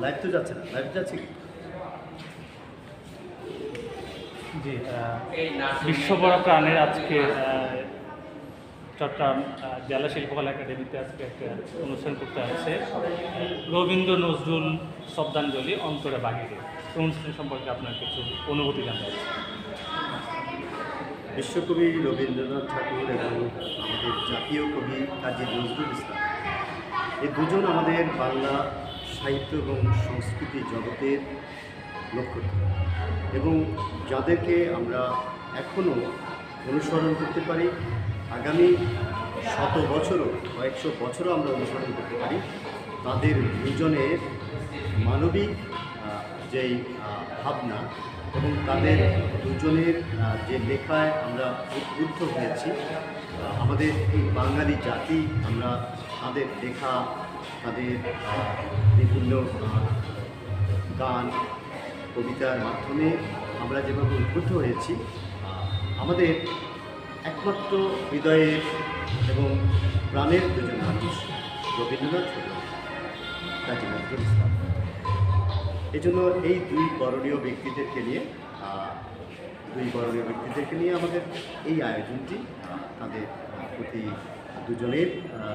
Live তো যাচ্ছে না লাইভ যাচ্ছে কি? জি বিশ্ববড় প্রাণের আজকে চট্টগ্রাম জেলা শিল্পকলা একাডেমিতে আজকে একটা অনুষ্ঠান করতে আসছে। রবীন্দ্র নজরুল শব্দাঞ্জলি অন্তরে বাহিরে এই অনুষ্ঠান সম্পর্কে আপনার কিছু অনুভূতি জানতে বিশ্বকবি রবীন্দ্রনাথ ঠাকুর এবং আমাদের জাতীয় কবি কাজী নজরুল ইসলাম এই দুজন আমাদের বাংলা সাহিত্য এবং সংস্কৃতি জগতের লক্ষ্য এবং যাদেরকে আমরা এখনও অনুসরণ করতে পারি, আগামী শত বছরও, কয়েকশো বছরও আমরা অনুসরণ করতে পারি, তাদের দুজনের মানবিক যেই ভাবনা এবং তাদের দুজনের যে লেখায় আমরা উদ্বুদ্ধ হয়েছি আমাদের এই বাঙালি জাতি, আমরা তাদের লেখা তাদের বিভিন্ন গান কবিতার মাধ্যমে আমরা যেভাবে উদ্বুদ্ধ হয়েছি আমাদের একমাত্র হৃদয়ের এবং প্রাণের দুজন মানুষ রবীন্দ্রনাথ কাজী নজরুল ইসলাম। এই জন্য এই দুই বরণীয় ব্যক্তিদেরকে নিয়ে দুই বরণীয় ব্যক্তিদেরকে নিয়ে আমাদের এই আয়োজনটি তাদের প্রতি দুজনের আহ,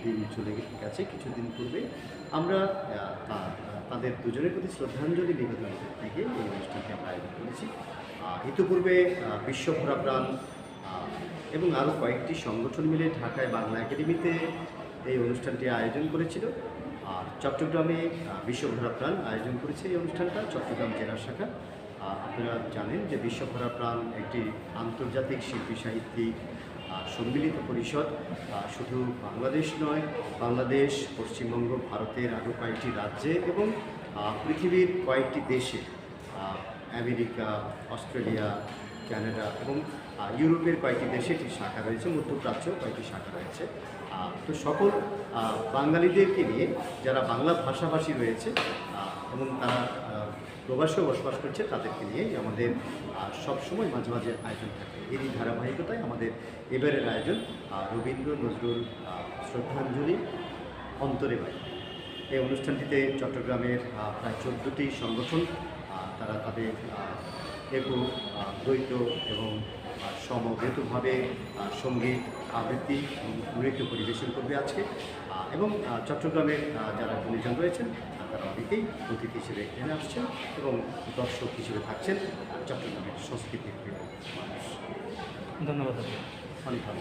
জন্মদিন চলে গেছে, কিছুদিন পূর্বে আমরা তাদের দুজনের প্রতি শ্রদ্ধাঞ্জলি নিবেদন গিয়ে এই অনুষ্ঠানটি আমরা আয়োজন করেছি। ইতিপূর্বে বিশ্বভরা প্রাণ এবং আরও কয়েকটি সংগঠন মিলে ঢাকায় বাংলা একাডেমিতে এই অনুষ্ঠানটি আয়োজন করেছিল। আর চট্টগ্রামে বিশ্বভরা প্রাণ আয়োজন করেছে এই অনুষ্ঠানটা, চট্টগ্রাম জেলা শাখা। আপনারা জানেন যে বিশ্বভরা প্রাণ একটি আন্তর্জাতিক শিল্পী সাহিত্যিক সম্মিলিত পরিষদ শুধু বাংলাদেশ নয়, বাংলাদেশ, পশ্চিমবঙ্গ, ভারতের আরও কয়েকটি রাজ্যে এবং পৃথিবীর কয়েকটি দেশে আমেরিকা, অস্ট্রেলিয়া কানাডা এবং ইউরোপের কয়েকটি দেশে একটি শাখা রয়েছে, মধ্যপ্রাচ্যেও কয়েকটি শাখা রয়েছে। তো সকল বাঙালিদেরকে নিয়ে যারা বাংলা ভাষাভাষী রয়েছে এবং তারা প্রবাসেও বসবাস করছে, তাদেরকে নিয়েই আমাদের সবসময় মাঝে মাঝে আয়োজন থাকে। এরই ধারাবাহিকতায় আমাদের এবারের আয়োজন রবীন্দ্র নজরুল শ্রদ্ধাঞ্জলি অন্তরে বাড়ি। এই অনুষ্ঠানটিতে চট্টগ্রামের প্রায় চোদ্দোটি সংগঠন তারা তাদের একক দ্বৈত এবং সমবেতভাবে সংগীত আবৃত্তি এবং নৃত্য পরিবেশন করবে আজকে। এবং চট্টগ্রামের যারা গুণীজন রয়েছেন তারা অনেকেই অতিথি হিসেবে এখানে আসছেন এবং দর্শক হিসেবে থাকছেন চট্টগ্রামের সংস্কৃতির মানুষ। ধন্যবাদ। অনেক ভালো